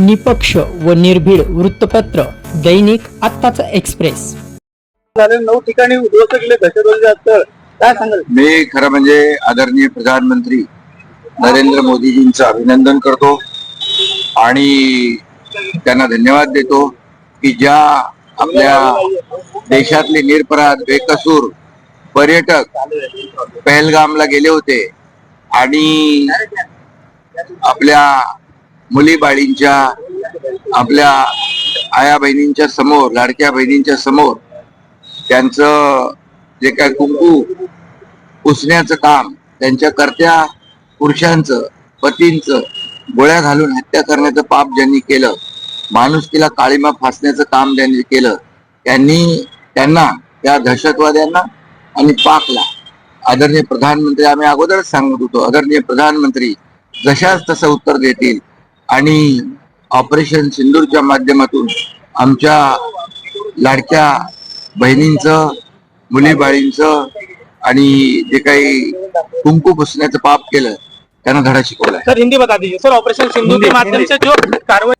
निपक्ष व निर्भीड वृत्तपत्र दैनिक आत्ताचा एक्सप्रेस. झाले नऊ ठिकाणी उद्ध्वस्त केले स्थळ काय सांगाल? मी खरं म्हणजे आदरणीय प्रधानमंत्री नरेंद्र मोदीजींचं अभिनंदन करतो आणि त्यांना धन्यवाद देतो की ज्या आपल्या देशातले निरपराध बेकसूर पर्यटक पहलगामला गेले होते आणि आपल्या मुली बाळींच्या आपल्या आया बहिणींच्या समोर लाडक्या बहिणींच्या समोर त्यांचं जे काय कुंकू पुसण्याचं काम त्यांच्या कर्त्या पुरुषांचं पतींचं गोळ्या घालून हत्या करण्याचं पाप ज्यांनी केलं माणुसकीला काळीमा फासण्याचं काम ज्यांनी केलं त्यांनी त्यांना त्या दहशतवाद्यांना आणि पाकला. आदरणीय प्रधानमंत्री आम्ही अगोदरच सांगत होतो आदरणीय प्रधानमंत्री जशाच तसं उत्तर देतील आणि ऑपरेशन सिंदूरच्या माध्यमातून आमच्या लाडक्या बहिणींचं मुली बाळींचं आणि जे काही कुंकू पुसण्याचं पाप केलं त्यांना धडा शिकवलाय सर हिंदी बता दीजिए सर ऑपरेशन सिंधु के माध्यम से जो कार्रवाई